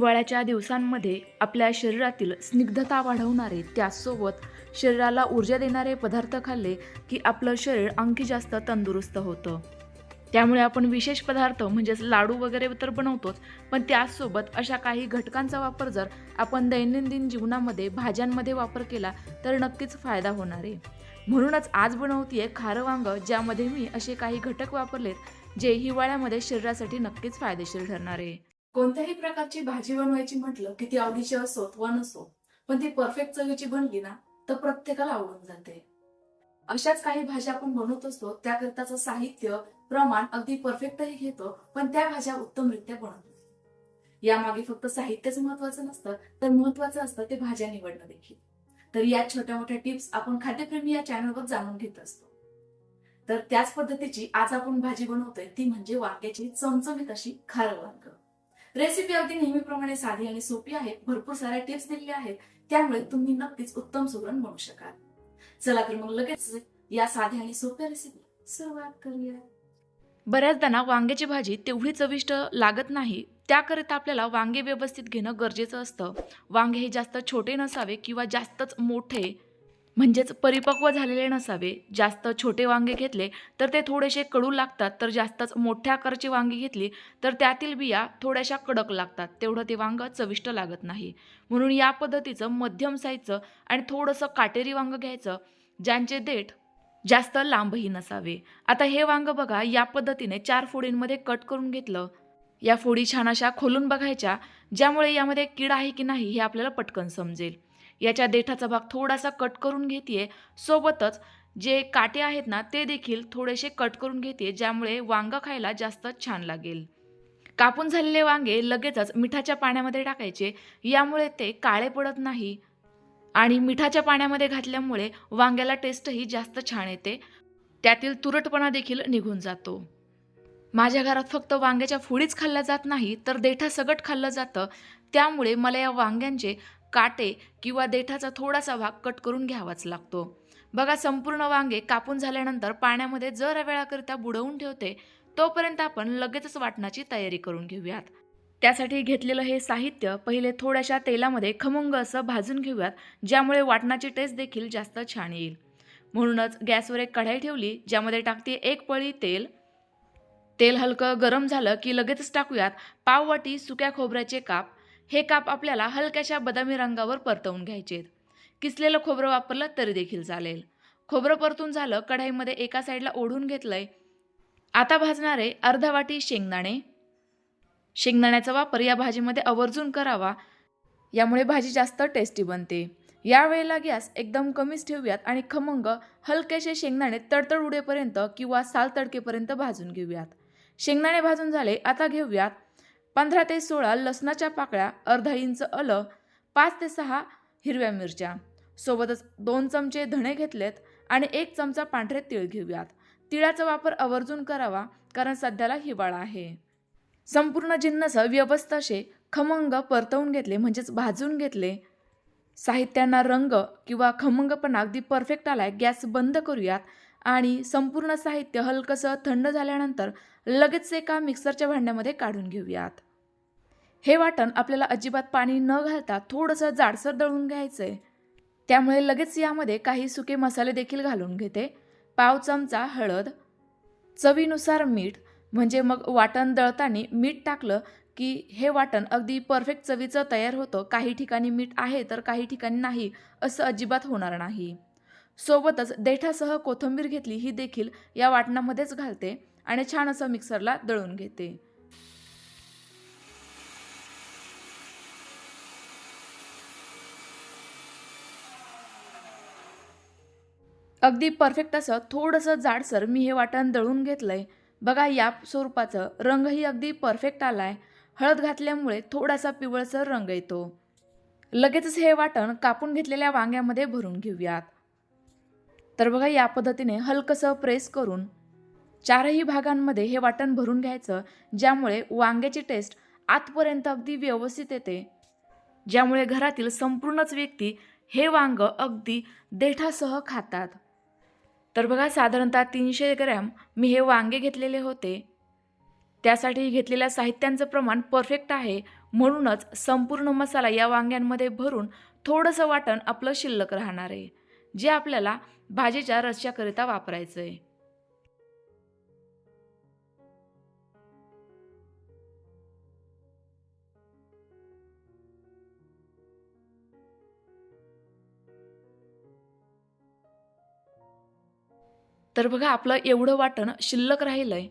हिवाळ्याच्या दिवसांमध्ये आपल्या शरीरातील स्निग्धता वाढवणारे त्याचसोबत शरीराला ऊर्जा देणारे पदार्थ खाल्ले की आपलं शरीर आणखी जास्त तंदुरुस्त होतं. त्यामुळे आपण विशेष पदार्थ म्हणजेच लाडू वगैरे तर बनवतोच पण त्याचसोबत अशा काही घटकांचा वापर जर आपण दैनंदिन जीवनामध्ये भाज्यांमध्ये वापर केला तर नक्कीच फायदा होणार आहे. म्हणूनच आज बनवतीये खारं वांग ज्यामध्ये मी असे काही घटक वापरलेत जे हिवाळ्यामध्ये शरीरासाठी नक्कीच फायदेशीर ठरणार आहे. कोणत्याही प्रकारची भाजी बनवायची म्हटलं की ती आवडीची असोत व नसो पण ती परफेक्ट चवीची बनली ना तर प्रत्येकाला आवडून जाते. अशाच काही भाज्या आपण बनवत असतो त्याकरिताच साहित्य प्रमाण अगदी परफेक्टही घेतो पण त्या भाज्या उत्तमरित्या बनवतो यामागे फक्त साहित्यच महत्वाचं नसतं तर महत्वाचं असतं ते भाज्या निवडणं देखील. तर या छोट्या मोठ्या टिप्स आपण खाद्यप्रेमी या चॅनलवर जाणून घेत असतो. तर त्याच पद्धतीची आज आपण भाजी बनवतोय ती म्हणजे वांग्याची चमचमीत अशी खारं वांग. रेसिपी अगदी नेहमीप्रमाणे साधी आणि सोपी आहे. भरपूर साऱ्या टिप्स दिलेल्या आहेत. त्यामुळे तुम्ही नक्कीच उत्तम सुगरण बनवू शकाल. चला तर मग लगेच या साध्या आणि सोप्या रेसिपी सुरुवात करूया. बऱ्याचदा ना वांग्याची भाजी तेवढी चविष्ट लागत नाही. त्याकरिता आपल्याला वांगे व्यवस्थित घेणं गरजेचं असतं. वांगे हे जास्त छोटे नसावे किंवा जास्तच मोठे म्हणजेच परिपक्व झालेले नसावे. जास्त छोटे वांगे घेतले तर ते थोडेसे कडू लागतात. तर जास्तच मोठ्या आकाराची वांगी घेतली तर त्यातील बिया थोड्याशा कडक लागतात. तेवढं ते वांग चविष्ट लागत नाही. म्हणून या पद्धतीचं मध्यम साईजचं आणि थोडंसं काटेरी वांग घ्यायचं ज्यांचे देठ जास्त लांबही नसावे. आता हे वांग बघा या पद्धतीने चार फोडींमध्ये कट करून घेतलं. या फोडी छान अशा खोलून बघायच्या ज्यामुळे यामध्ये कीड आहे की नाही हे आपल्याला पटकन समजेल. याच्या देठाचा भाग थोडासा कट करून घेते सोबतच जे काटे आहेत ना ते देखील थोडेसे कट करून घेते ज्यामुळे वांग खायला जास्त छान लागेल. कापून झालेले वांगे लगेचच मिठाच्या पाण्यामध्ये टाकायचे. यामुळे ते काळे पडत नाही. आणि मिठाच्या पाण्यामध्ये घातल्यामुळे वांग्याला टेस्टही जास्त छान येते. त्यातील तुरटपणा देखील निघून जातो. माझ्या घरात फक्त वांग्याच्या फोडीच खाल्ल्या जात नाही तर देठा सगट खाल्लं जातं. त्यामुळे मला या वांग्यांचे काटे किंवा देठाचा थोडासा भाग कट करून घ्यावाच लागतो. बघा संपूर्ण वांगे कापून झाल्यानंतर पाण्यामध्ये जर वेळाकरिता बुडवून ठेवते तोपर्यंत आपण लगेचच वाटणाची तयारी करून घेऊयात. त्यासाठी घेतलेलं हे साहित्य पहिले थोड्याशा तेलामध्ये खमंग असं भाजून घेऊयात ज्यामुळे वाटणाची टेस्ट देखील जास्त छान येईल. म्हणूनच गॅसवर एक कढाई ठेवली ज्यामध्ये टाकते एक पळी तेल. तेल हलकं गरम झालं की लगेचच टाकूयात पाववाटी सुक्या खोबऱ्याचे काप. हे काप आपल्याला हलक्याशा बदामी रंगावर परतवून घ्यायचेत किसलेलं खोबरं वापरलं तरी देखील चालेल. खोबरं परतून झालं कढाईमध्ये एका साईडला ओढून घेतलंय. आता भाजणारे अर्धा वाटी शेंगदाणे. शेंगदाण्याचा वापर या भाजीमध्ये आवर्जून करावा. यामुळे भाजी जास्त टेस्टी बनते. यावेळेला गॅस एकदम कमीच ठेवूयात आणि खमंग हलकेसे शेंगदाणे तडतड उडेपर्यंत किंवा साल तडकेपर्यंत भाजून घेऊयात. शेंगदाणे भाजून झाले आता घेऊयात पंधरा ते सोळा लसणाच्या पाकळ्या अर्धा इंच आलं पाच ते सहा हिरव्या मिरच्या. सोबतच दोन चमचे धणे घेतलेत आणि एक चमचा पांढरे तीळ घेऊयात. तिळाचा वापर आवर्जून करावा कारण सध्याला हिवाळा आहे. संपूर्ण जिन्नस व्यवस्थ असे खमंग परतवून घेतले म्हणजेच भाजून घेतले. साहित्यांना रंग किंवा खमंगपणा अगदी परफेक्ट आलाय गॅस बंद करूयात. आणि संपूर्ण साहित्य हलकंसं थंड झाल्यानंतर लगेच एका मिक्सरच्या भांड्यामध्ये काढून घेऊयात. हे वाटण आपल्याला अजिबात पाणी न घालता थोडंसं जाडसर दळून घ्यायचं आहे त्यामुळे लगेच यामध्ये काही सुके मसाले देखील घालून घेते. पाव चमचा हळद चवीनुसार मीठ म्हणजे मग वाटण दळताना मीठ टाकलं की हे वाटण अगदी परफेक्ट चवीचं तयार होतं. काही ठिकाणी मीठ आहे तर काही ठिकाणी नाही असं अजिबात होणार नाही. सोबतच देठासह कोथिंबीर घेतली ही देखील या वाटणामध्येच घालते आणि छान असं मिक्सरला दळून घेते. अगदी परफेक्ट असं थोडंसं जाडसर मी हे वाटण दळून घेतलंय. बघा या स्वरूपाचं रंगही अगदी परफेक्ट आलाय. हळद घातल्यामुळे थोडासा पिवळसर रंग येतो. लगेचच हे वाटण कापून घेतलेल्या वांग्यामध्ये भरून घेऊयात. तर बघा या पद्धतीने हलकंसं प्रेस करून चारही भागांमध्ये हे वाटण भरून घ्यायचं ज्यामुळे वांग्याची टेस्ट आतपर्यंत अगदी व्यवस्थित येते. ज्यामुळे घरातील संपूर्णच व्यक्ती हे वांग अगदी देठासह खातात. तर बघा साधारणतः तीनशे ग्रॅम मी हे वांगे घेतलेले होते. त्यासाठी घेतलेल्या साहित्यांचं प्रमाण परफेक्ट आहे म्हणूनच संपूर्ण मसाला या वांग्यांमध्ये भरून थोडंसं वाटण आपलं शिल्लक राहणार आहे. जे आपल्याला भाजीच्या रश्याकरिता वापरायचं आहे तर बघा आपलं एवढं वाटण शिल्लक राहिलंय.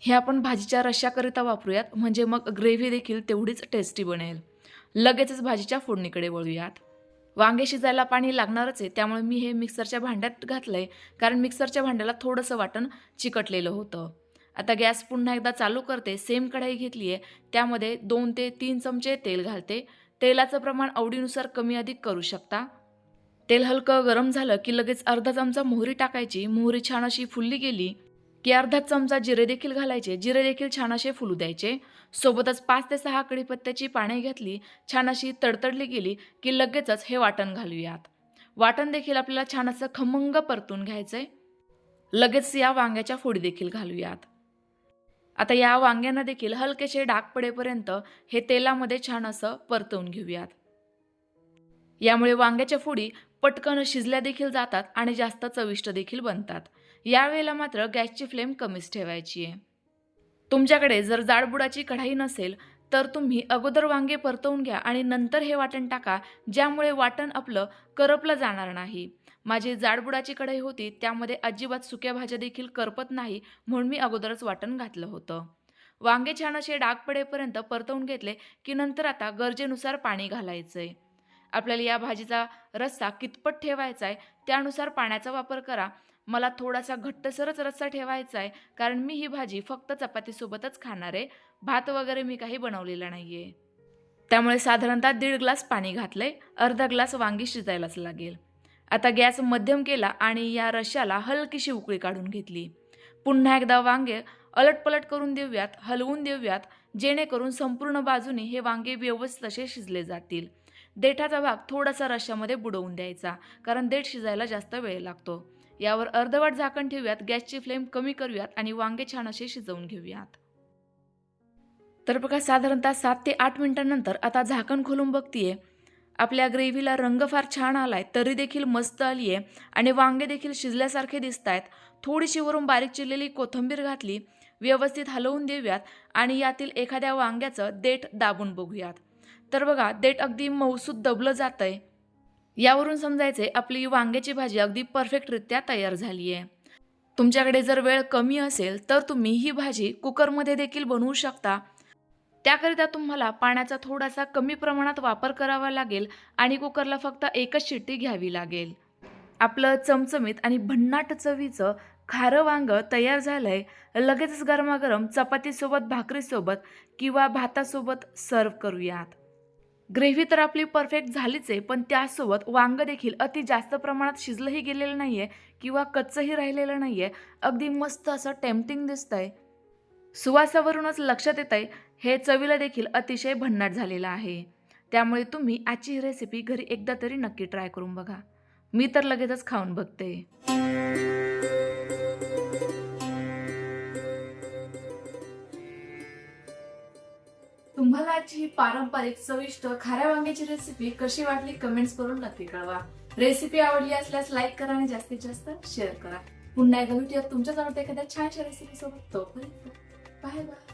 हे आपण भाजीच्या रश्याकरिता वापरूयात. म्हणजे मग ग्रेव्ही देखील तेवढीच टेस्टी बनेल. लगेचच भाजीच्या फोडणीकडे वळूयात. वांगे शिजायला पाणी लागणारच आहे त्यामुळे मी हे मिक्सरच्या भांड्यात घातलं आहे कारण मिक्सरच्या भांड्याला थोडंसं वाटण चिकटलेलं होतं. आता गॅस पुन्हा एकदा चालू करते सेम कढाई घेतली आहे त्यामध्ये दोन ते तीन चमचे तेल घालते. तेलाचं प्रमाण आवडीनुसार कमी अधिक करू शकता. तेल हलकं गरम झालं की लगेच अर्धा चमचा मोहरी टाकायची मोहरी छान अशी फुलली गेली. की अर्धा चमचा जिरे देखील घालायचे. जिरे देखील छान असे फुलू द्यायचे. सोबतच पाच ते सहा कडीपत्त्याची पाने घेतली. छान अशी तडतडली गेली की लगेचच हे वाटण घालूयात. वाटण देखील आपल्याला छान असं खमंग परतून घ्यायचंय. लगेच या वांग्याच्या फोडी देखील घालूयात. आता या वांग्यांना देखील हलकेसे डाग पडेपर्यंत हे तेलामध्ये छान असं परतवून घेऊयात. यामुळे वांग्याच्या फोडी पटकन शिजल्या देखील जातात आणि जास्त चविष्ट देखील बनतात. यावेळेला मात्र गॅसची फ्लेम कमीच ठेवायची आहे. तुमच्याकडे जर जाडबुडाची कढाई नसेल तर तुम्ही अगोदर वांगे परतवून घ्या आणि नंतर हे वाटण टाका ज्यामुळे वाटण आपलं करपलं जाणार नाही. माझी जाडबुडाची कढाई होती त्यामध्ये अजिबात सुक्या भाज्या देखील करपत नाही म्हणून मी अगोदरच वाटण घातलं होतं. वांगे छान असे डाग पडेपर्यंत परतवून घेतले की नंतर आता गरजेनुसार पाणी घालायचं आहे आपल्याला या भाजीचा रस्सा कितपत ठेवायचा आहे त्यानुसार पाण्याचा वापर करा. मला थोडासा घट्टसरच रस्सा ठेवायचा आहे कारण मी ही भाजी फक्त चपातीसोबतच खाणार आहे. भात वगैरे मी काही बनवलेला नाही आहे त्यामुळे साधारणतः दीड ग्लास पाणी घातलंय अर्धा ग्लास वांगी शिजायलाच लागेल. आता गॅस मध्यम केला आणि या रश्याला हलकीशी उकळी काढून घेतली. पुन्हा एकदा वांगे अलटपलट करून देऊयात हलवून देऊयात जेणेकरून संपूर्ण बाजूने हे वांगे व्यवस्थित असे शिजले जातील. देठाचा भाग थोडासा रश्श्यामध्ये बुडवून द्यायचा कारण देठ शिजायला जास्त वेळ लागतो. यावर अर्धवट झाकण ठेवूयात गॅसची फ्लेम कमी करूयात आणि वांगे छान असे शिजवून घेऊयात. तर बघा साधारणतः सात ते आठ मिनिटांनंतर आता झाकण खोलून बघतीये. आपल्या ग्रेव्हीला रंग फार छान आलाय तरी देखील मस्त आली आहे आणि वांगे देखील शिजल्यासारखे दिसत आहेत थोडीशी वरून बारीक चिरलेली कोथिंबीर घातली व्यवस्थित हलवून देऊयात आणि यातील एखाद्या वांग्याचं देठ दाबून बघूयात. तर बघा देठ अगदी मऊसूद दबलं जात आहे यावरून समजायचे आपली वांग्याची भाजी अगदी परफेक्टरित्या तयार झाली आहे तुमच्याकडे जर वेळ कमी असेल तर तुम्ही ही भाजी कुकरमध्ये देखील बनवू शकता. त्याकरिता तुम्हाला पाण्याचा थोडासा कमी प्रमाणात वापर करावा लागेल आणि कुकरला फक्त एकच शिट्टी घ्यावी लागेल. आपलं चमचमीत आणि भन्नाट चवीचं खारं वांग तयार झालं आहे लगेचच गरमागरम चपातीसोबत भाकरीसोबत किंवा भातासोबत सर्व करूयात. ग्रेव्ही तर आपली परफेक्ट झालीच आहे पण त्यासोबत वांग देखील अति जास्त प्रमाणात शिजलंही गेलेलं नाही आहे किंवा कच्चंही राहिलेलं नाही आहे अगदी मस्त असं टेम्पटिंग दिसतंय. सुवासावरूनच लक्षात येत आहे हे चवीला देखील अतिशय भन्नाट झालेलं आहे. त्यामुळे तुम्ही आजची ही रेसिपी घरी एकदा तरी नक्की ट्राय करून बघा. मी तर लगेचच खाऊन बघते. तुम्हाला आजची ही पारंपरिक चविष्ट खाऱ्या वांग्याची रेसिपी कशी वाटली कमेंट्स करून नक्की कळवा. रेसिपी आवडली असल्यास लाईक करा आणि जास्तीत जास्त शेअर करा. पुन्हा एकदा भेटूया तुमच्याच आवडत्या एखाद्या छानशा रेसिपी सोबत. तोपर्यंत बाय बाय